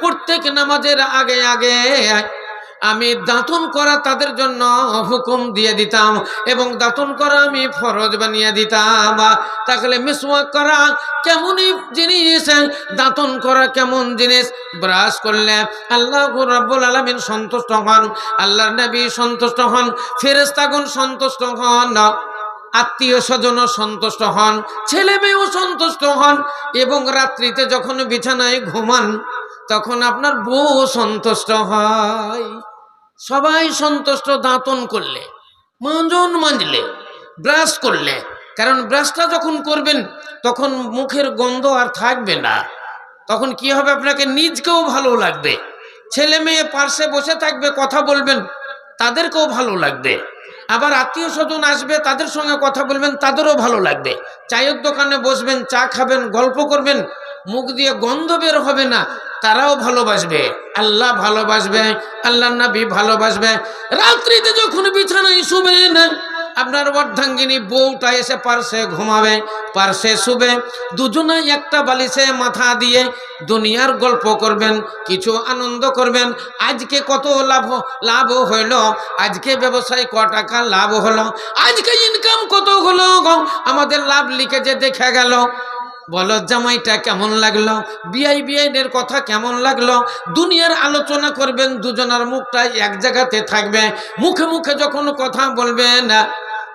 প্রত্যেক নামাজের আগে আগে আমি দাঁতন করা তাদের জন্য হুকুম দিয়ে দিতাম এবং দাঁতন করা আমি ফরজ বানিয়ে দিতাম। তাহলে মিসওয়াক করা কেমনই জিনিস? দাঁতন করা কেমন জিনিস? ব্রাশ করলে আল্লাহ রাব্বুল আলামিন সন্তুষ্ট হন, আল্লাহর নবী সন্তুষ্ট হন ফেরেস্তাগুন সন্তুষ্ট হন, আত্মীয় স্বজনও সন্তুষ্ট হন ছেলে মেয়েও সন্তুষ্ট হন এবং রাত্রিতে যখন বিছানায় ঘুমান তখন আপনার বউ সন্তুষ্ট হয়। সবাই সন্তুষ্ট দাঁতন করলে মাঞ্জন মাজলে ব্রাশ করলে। কারণ ব্রাশটা যখন করবেন, তখন মুখের গন্ধ আর থাকবে না। তখন কি হবে আপনাকে নিজকেও ভালো লাগবে। ছেলে মেয়ে পার্শ্বে বসে থাকবে, কথা বলবেন, তাদেরকেও ভালো লাগবে। আবার আত্মীয় স্বজন আসবে, তাদের সঙ্গে কথা বলবেন, তাদেরও ভালো লাগবে। চায়ের দোকানে বসবেন, চা খাবেন, গল্প করবেন, মুখ দিয়ে গন্ধ বের হবে না। তারাও ভালোবাসবে, আল্লাহ ভালোবাসবে আল্লাহ নবী ভালোবাসবে। রাত্রিতে যখন বিছানায় শুবেন, আপনার অর্ধাঙ্গিনী বউটা এসে পার্শ্বে ঘুমাবে, পার্শ্বে শুবে, দুজনে একটা বালিশে মাথা দিয়ে দুনিয়ার গল্প করবেন, কিছু আনন্দ করবেন। আজকে কত লাভ লাভ হইল, আজকে ব্যবসায় ক টাকা লাভ হলো, আজকে ইনকাম কত হলো আমাদের লাভ লিখে যে দেখে গেল বলো জামাইটা কেমন লাগল? বিআই বিআইনের কথা কেমন লাগল? দুনিয়ার আলোচনা করবেন, দুজনের মুখটা এক জায়গাতে থাকবে। মুখে মুখে যখন কথা বলবেন,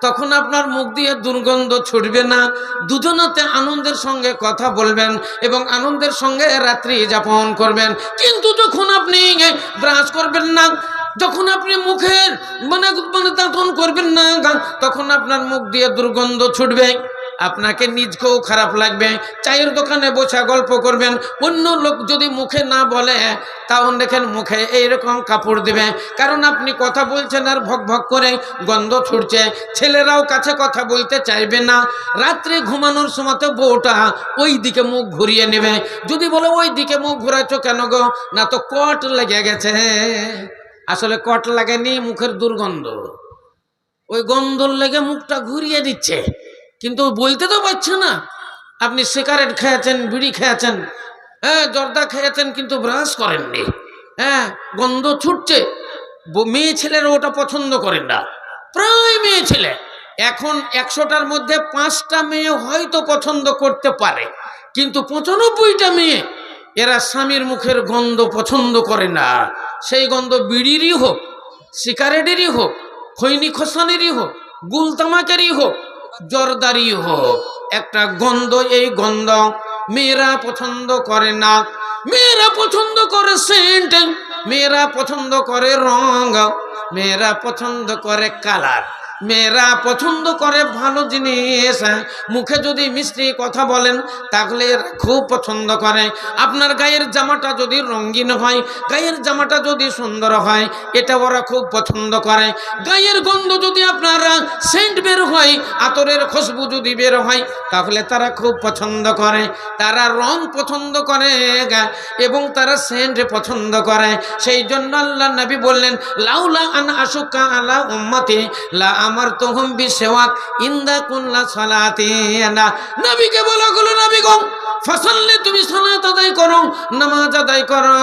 তখন আপনার মুখ দিয়ে দুর্গন্ধ ছুটবে না। দুজনাতে আনন্দের সঙ্গে কথা বলবেন এবং আনন্দের সঙ্গে রাত্রি যাপন করবেন। কিন্তু যখন আপনি ব্রাশ করবেন না, যখন আপনি মুখের মানে মানে দাঁতন করবেন না, তখন আপনার মুখ দিয়ে দুর্গন্ধ ছুটবে। আপনাকে নিজকেও খারাপ লাগবে। চায়ের দোকানে বসে গল্প করবেন। অন্য লোক যদি মুখে না বলে, তাও দেখেন মুখে এইরকম কাপড় দেবে। কারণ আপনি কথা বলছেন আর ভক ভক করে গন্ধ ছুটছে। ছেলেরাও কাছে কথা বলতে চাইবে না। রাত্রে ঘুমানোর সময় তো বউটা ওই দিকে মুখ ঘুরিয়ে নেবে। যদি বলে, ওই দিকে মুখ ঘুরাচ্ছ কেন গো? না তো কট লেগে গেছে। আসলে কট লাগেনি মুখের দুর্গন্ধ। ওই গন্ধর লেগে মুখটা ঘুরিয়ে দিচ্ছে। কিন্তু বলতে তো পারছে না। আপনি সিগারেট খেয়েছেন, বিড়ি খেয়েছেন হ্যাঁ জর্দা খেয়েছেন কিন্তু ব্রাশ করেননি হ্যাঁ গন্ধ ছুটছে। মেয়ে ছেলেরা ওটা পছন্দ করেন না। প্রায় মেয়ে ছেলে। এখন একশোটার মধ্যে পাঁচটা মেয়ে হয়তো পছন্দ করতে পারে, কিন্তু পঁচানব্বইটা মেয়ে, এরা স্বামীর মুখের গন্ধ পছন্দ করে না। সেই গন্ধ বিড়িরই হোক, সিগারেটেরই হোক, খৈনি খসানেরই হোক, গুলতামাকেরই হোক জর্দারি হোক। একটা গন্ধ, এই গন্ধ মেয়েরা পছন্দ করে না। মেয়েরা পছন্দ করে সেন্ট, মেয়েরা পছন্দ করে রঙ, মেয়েরা পছন্দ করে কালার। মেয়েরা পছন্দ করে ভালো জিনিস হ্যাঁ। মুখে যদি মিষ্টি কথা বলেন, তাহলে খুব পছন্দ করে। আপনার গায়ের জামাটা যদি রঙিন হয়, গায়ের জামাটা যদি সুন্দর হয়, এটা ওরা খুব পছন্দ করে। গায়ের গন্ধ যদি আপনারা সেন্ট বের হয়, আতরের খুশবু যদি বের হয়, তাহলে তারা খুব পছন্দ করে। তারা রং পছন্দ করে এবং তারা সেন্ট পছন্দ করে। সেই জন্য আল্লাহ নবী বললেন, লাউলা আন আশুকা আলা উম্মতি, লা আমার তোহম বিশেওয়াক, ইন্দা কুল্লা সালাতি না নবীকে বলা গেল নবী গো ফসললে তুমি সালাত আদায় করো, নামাজ আদায় করো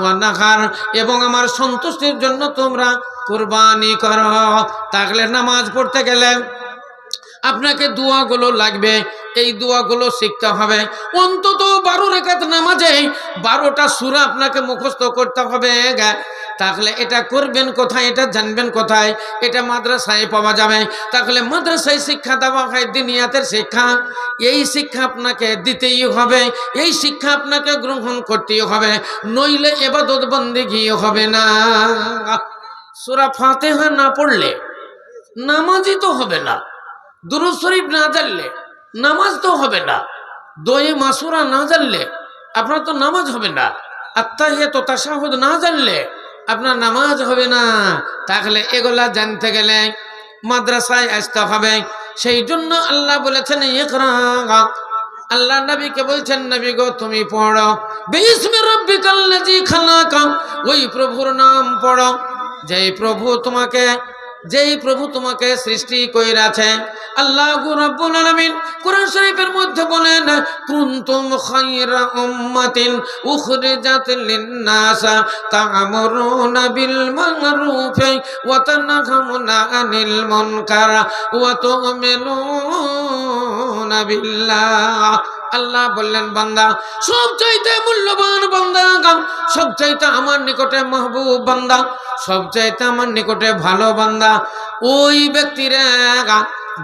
ওয়ানাহার এবং আমার সন্তুষ্টির জন্য তোমরা কুরবানি করো। তাহলে নামাজ পড়তে গেলে আপনাকে দোয়াগুলো লাগবে, এই দোয়াগুলো শিখতে হবে। অন্তত বারো রেখাত নামাজে বারোটা সুরা আপনাকে মুখস্থ করতে হবে। তাহলে এটা করবেন কোথায়? এটা জানবেন কোথায়? এটা মাদ্রাসায় পাওয়া যাবে। তাহলে মাদ্রাসায় শিক্ষা দেওয়া হয় দিনিয়াতের শিক্ষা। এই শিক্ষা আপনাকে দিতেই হবে। এই শিক্ষা আপনাকে গ্রহণ করতেই হবে। নইলে এবাদত বন্দিগি হবে না। সুরা ফাতেহা না পড়লে নামাজই তো হবে না। দুরুদ শরীফ না জানলে নামাজ তো হবে না। দয়ে মাসুরা না জানলে আপনার তো নামাজ হবে না। আত্মাহে তো তাসাহুদ না জানলে আপনার নামাজ হবে না। তাহলে এগুলা জানতে গেলে মাদ্রাসায় আসতে হবে। সেই জন্য আল্লাহ বলেছেন আল্লাহ নবীকে বলছেন, নবী গো, তুমি পড়ো। বিসমি রাব্বিকাল্লাযী খালাকা। ওই প্রভুর নাম পড়ো। যে প্রভু তোমাকে যেই প্রভু তোমাকে সৃষ্টি কইরাছে আল্লাহ রাব্বুল আলামিন কোরআন শরীফের মধ্যে বলেন, কুনতুম খায়রা উম্মাতিন উখরিজাত লিন-নাস তা'মুরুনা বিল মা'রুফি ওয়া তানহাউনা আনিল মুনকার ওয়া তু'মিনুনা বিল্লাহ। আল্লাহ বললেন, বান্দা সব চাইতে মূল্যবান বান্দা সব চাইতে আমার নিকটে মাহবুব বান্দা সব চাইতে আমার নিকটে ভালো বান্দা, ওই ব্যক্তিরা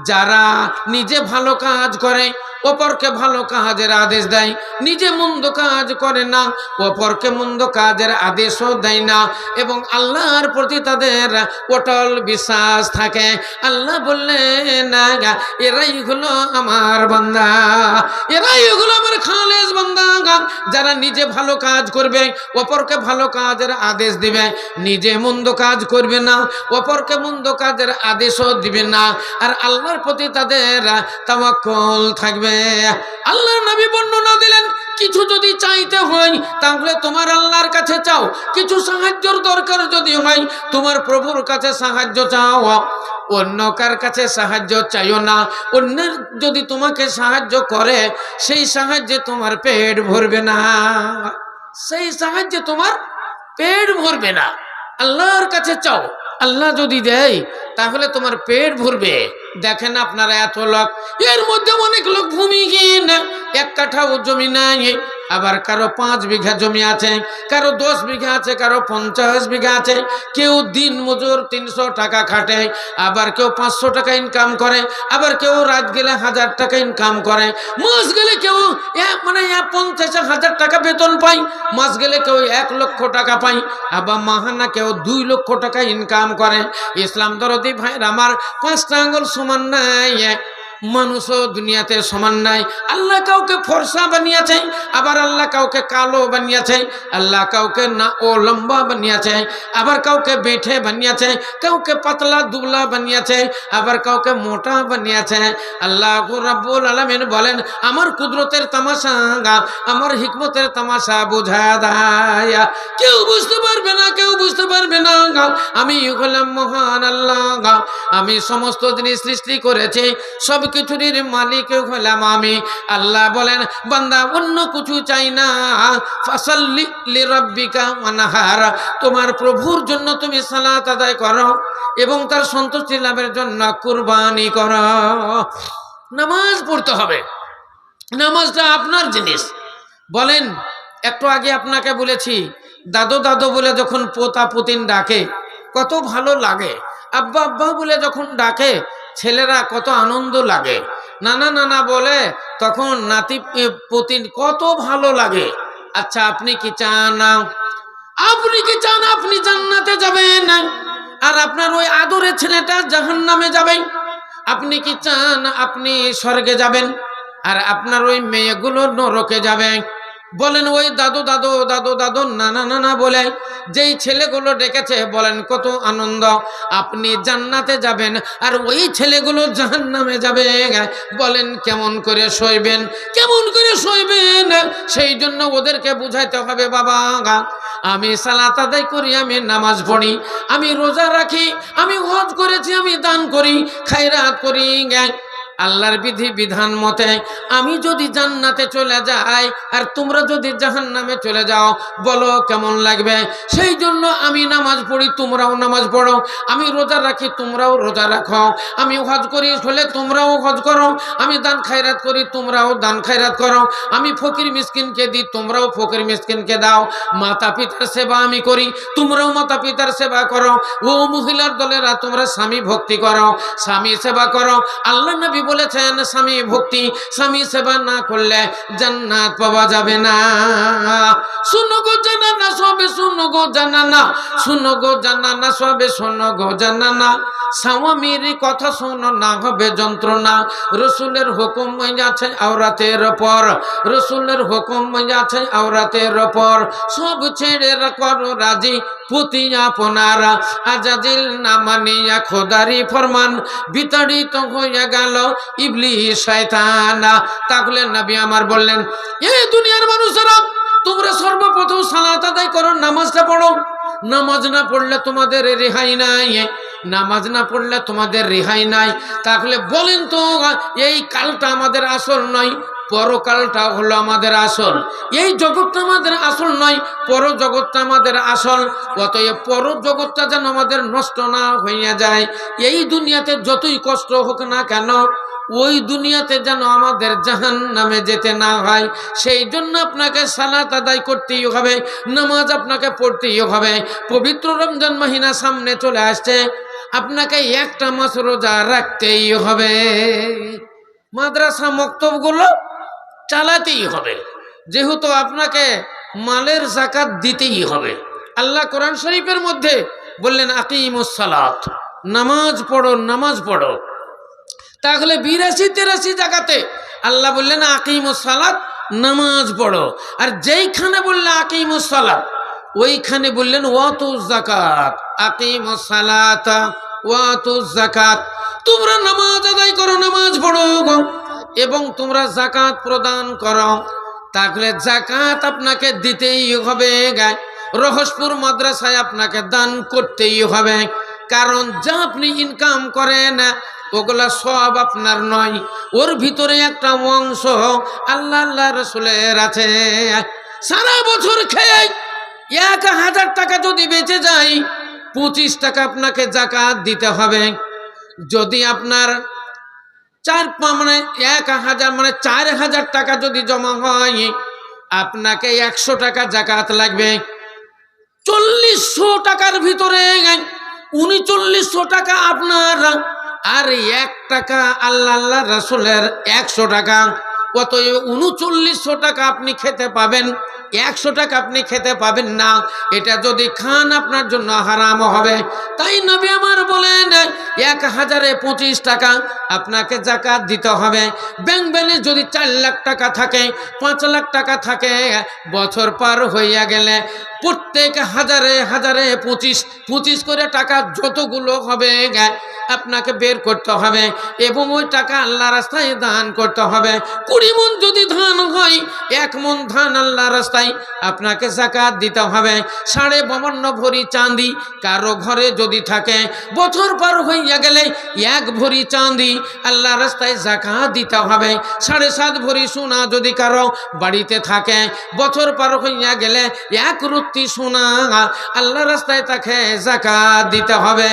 যারা নিজে ভালো কাজ করে, অপরকে ভালো কাজের আদেশ দেয়। নিজে মন্দ কাজ করে না, অপরকে মন্দ কাজের আদেশও দেয় না। এবং আল্লাহর প্রতি তাদের অটল বিশ্বাস থাকে। আল্লাহ বললেন এরাই হলো আমার বান্দা, এরাই হলো আমার খালেজ বান্দা। যারা নিজে ভালো কাজ করবে, অপরকে ভালো কাজের আদেশ দিবে। নিজে মন্দ কাজ করবে না, অপরকে মন্দ কাজের আদেশও দিবে না। আর আল্লাহর প্রতি তাদের তাওয়াক্কুল থাকবে। আল্লাহর নবী বর্ণনা দিলেন, কিছু যদি চাইতে হয়, তাহলে তোমার আল্লাহর কাছে চাও। কিছু সাহায্যর দরকার যদি হয়, তোমার প্রভুর কাছে সাহায্য চাও। অন্য কার কাছে সাহায্য চাইও না। অন্যের যদি তোমাকে সাহায্য করে, সেই সাহায্যে তোমার পেট ভরবে না। সেই সাহায্যে তোমার পেট ভরবে না। আল্লাহর কাছে চাও। আল্লাহ যদি দেয়, তাহলে তোমার পেট ভরবে। দেখেন আপনারা এত লোক, এর মধ্যে অনেক লোক ভূমিহীন এক কাঠাও জমি নাই আবার কারও পাঁচ বিঘা জমি আছে, কারও দশ বিঘা আছে, কারও পঞ্চাশ বিঘা আছে। কেউ দিন মজুর তিনশো টাকা খাটে, আবার কেউ পাঁচশো টাকা ইনকাম করে, আবার কেউ রাত গেলে হাজার টাকা ইনকাম করে। মাস গেলে কেউ মানে পঞ্চাশ হাজার টাকা বেতন পায়, মাস গেলে কেউ এক লক্ষ টাকা পায়, আবার মাহানা কেউ দুই লক্ষ টাকা ইনকাম করে। ইসলাম দরদি ভাইয়ের আমার পাঁচটা আঙুল সমান নাই মানুষও দুনিয়াতে সমান নাই। আল্লাহ কাউকে ফর্সা বানিয়েছে, আবার আল্লাহ কাউকে কালো বানিয়েছে, আল্লাহ কাউকে না ও লম্বা বানিয়েছে, আবার কাউকে বেঠে বানিয়েছে, কাউকে পাতলা দুবলা বানিয়েছে, আবার কাউকে মোটা বানিয়েছে। আল্লাহ রাব্বুল আলামিন বলেন, আমার কুদরতের তামাশা আমার হিকমতের তামাশা বোঝা দেয় কেউ বুঝতে পারবে না, কেউ বুঝতে পারবে না আমি হলাম মহান আল্লাহ গা। আমি সমস্ত জিনিস সৃষ্টি করেছি, সব কিছুরই মালিক হলাম আমি। আল্লাহ বলেন, বান্দা, অন্য কিছু চাই না। ফাসাল্লি লিরাব্বিকা ওয়ানহার। তোমার প্রভুর জন্য তুমি সালাত আদায় করো এবং তার সন্তুষ্টি লাভের জন্য কুরবানি করো। নামাজ পড়তে হবে। নামাজটা আপনার জিনিস। বলেন, একটু আগে আপনাকে বলেছি, দাদু দাদু বলে যখন পোতা পুতিন ডাকে, কত ভালো লাগে। আব্বা আব্বা বলে যখন ডাকে ছেলেরা কত আনন্দ লাগে। নানা নানা বলে, তখন নাতি পুতিন কত ভালো লাগে। আচ্ছা আপনি কি চান আপনি কি চান আপনি জান্নাতে যাবেন? আর আপনার ওই আদরের ছেলেটা জাহান্নামে যাবেন আপনি কি চান আপনি স্বর্গে যাবেন? আর আপনার ওই মেয়েগুলো নরকে যাবে। বলেন, ওই দাদু দাদু দাদু দাদু নানা নানা বলে। যেই ছেলেগুলো ডেকেছে, বলেন, কত আনন্দ। আপনি জান্নাতে যাবেন আর ওই ছেলেগুলো জাহান নামে যাবে। বলেন, কেমন করে সইবেন? কেমন করে সইবেন? সেই জন্য ওদেরকে বুঝাইতে হবে, বাবা আমি সালাত আদায় করি, আমি নামাজ পড়ি, আমি রোজা রাখি, আমি হজ করেছি, আমি দান করি, খায়রাত করি আল্লাহর বিধি বিধান মতে আমি যদি জান্নাতে চলে যাই আর তোমরা যদি জাহান্নামে চলে যাও, বলো কেমন লাগবে? সেই জন্য আমি নামাজ পড়ি, তোমরাও নামাজ পড়ো। আমি রোজা রাখি, তোমরাও রোজা রাখো। আমি হজ করি, হলে তোমরাও হজ করো। আমি দান খায়রাত করি, তোমরাও দান খায়রাত করো। আমি ফকির মিসকিনকে দিই, তোমরাও ফকির মিসকিনকে দাও। মাতা পিতার সেবা আমি করি, তোমরাও মাতা পিতার সেবা করো। ও মহিলার দলেরা তোমরা স্বামী ভক্তি করো, স্বামী সেবা করো। আল্লাহ নবী বলেছেন, স্বামী ভক্তি, স্বামী সেবা না করলে জান্নাত পাওয়া যাবে না। শুনো গো জানানা, সবে শুনো গো জানানা, শুনো গো জানানা, সবে শোনো গো জানানা। স্বামীর কথা শোনো না, হবে যন্ত্রণা। রসুলের হুকুম আছে আওরাতের পর, রসুলের হুকুম আছে আওরাতের পর। সব ছেড়ে করো রাজি পুতি আপনারা। আজাদিল না মানিয়া খোদারি ফরমান, বিতাড়িত হইয়া গেল। তাহলে বলেন তো, এই কালটা আমাদের আসল নয়, পরকালটা হলো আমাদের আসল। এই জগৎটা আমাদের আসল নয় পর জগৎটা আমাদের আসল। অতএব পর জগৎটা যেন আমাদের নষ্ট না হইয়া যায়। এই দুনিয়াতে যতই কষ্ট হোক না কেন ওই দুনিয়াতে যেন আমাদের জাহান নামে যেতে না হয়। সেই জন্য আপনাকে সালাত আদায় করতেই হবে, নামাজ আপনাকে পড়তেই হবে। পবিত্র রমজান মাহিনা সামনে চলে আসছে, আপনাকে একটা মাস রোজা রাখতেই হবে। মাদ্রাসা মক্তবগুলো চালাতেই হবে, যেহেতু আপনাকে মালের জাকাত দিতেই হবে। আল্লাহ কোরআন শরীফের মধ্যে বললেন আকিমুসালাত নামাজ পড়ো নামাজ পড়ো। তাহলে বিরাশি, তেরাশি জায়গাতে আল্লাহ বললেন আকিমুসালাত নামাজ পড়ো। আর যেইখানে বললে আকিমুসালাত ওইখানে বললেন, ওয়াতু জাকাত আকিমুসালাত ওয়াতু জাকাত তোমরা নামাজ আদায় করো, নামাজ পড়ো। এবং তোমরা জাকাত প্রদান করো। তাহলে জাকাত আপনাকে দিতেই হবে গায় রহসপুর মাদ্রাসায় আপনাকে দান করতেই হবে। কারণ যা আপনি ইনকাম করেন ওগুলা সব আপনার নয়। ওর ভিতরে একটা অংশ আল্লাহ আল্লাহ রসুলের আছে। সারা বছর খেয়ে এক হাজার টাকা যদি বেঁচে যায়, পঁচিশ টাকা আপনাকে জাকাত দিতে হবে। যদি আপনার চার মানে এক হাজার মানে চার হাজার টাকা যদি জমা হয়, আপনাকে একশো টাকা জাকাত লাগবে। চল্লিশশো টাকার ভিতরে, উনচল্লিশশো টাকা আপনার আর এক টাকা আল্লাহ আল্লাহ রসুলের একশো টাকা কত উনচল্লিশশো টাকা আপনি খেতে পাবেন, একশো টাকা আপনি খেতে পাবেন না। এটা যদি খান, আপনার জন্য হারাম হবে। তাই নবী আমার বলেন এক হাজারে পঁচিশ টাকা আপনাকে জাকাত দিতে হবে। ব্যাংক ব্যালেন্স যদি চার লাখ টাকা থাকে, পাঁচ লাখ টাকা থাকে, বছর পার হইয়া গেলে প্রত্যেক হাজারে হাজারে পঁচিশ পঁচিশ করে টাকা যতগুলো হবে, আপনাকে বের করতে হবে এবং ওই টাকা আল্লাহ রাস্তায় দান করতে হবে। কুড়ি মন যদি ধান এক মন ধান আল্লাহ রাস্তায় আপনাকে জাকাত দিতে হবে। সাড়ে বাবান্ন ভরি চাঁদি কারও ঘরে যদি থাকে, বছর পার হইয়া গেলে এক ভরি চাঁদি আল্লাহ রাস্তায় জাকাত দিতে হবে। সাড়ে সাত ভরি সোনা যদি কারও বাড়িতে থাকে, বছর পার হইয়া গেলে এক রুত্তি সোনা আল্লাহ রাস্তায় তাকে জাকাত দিতে হবে।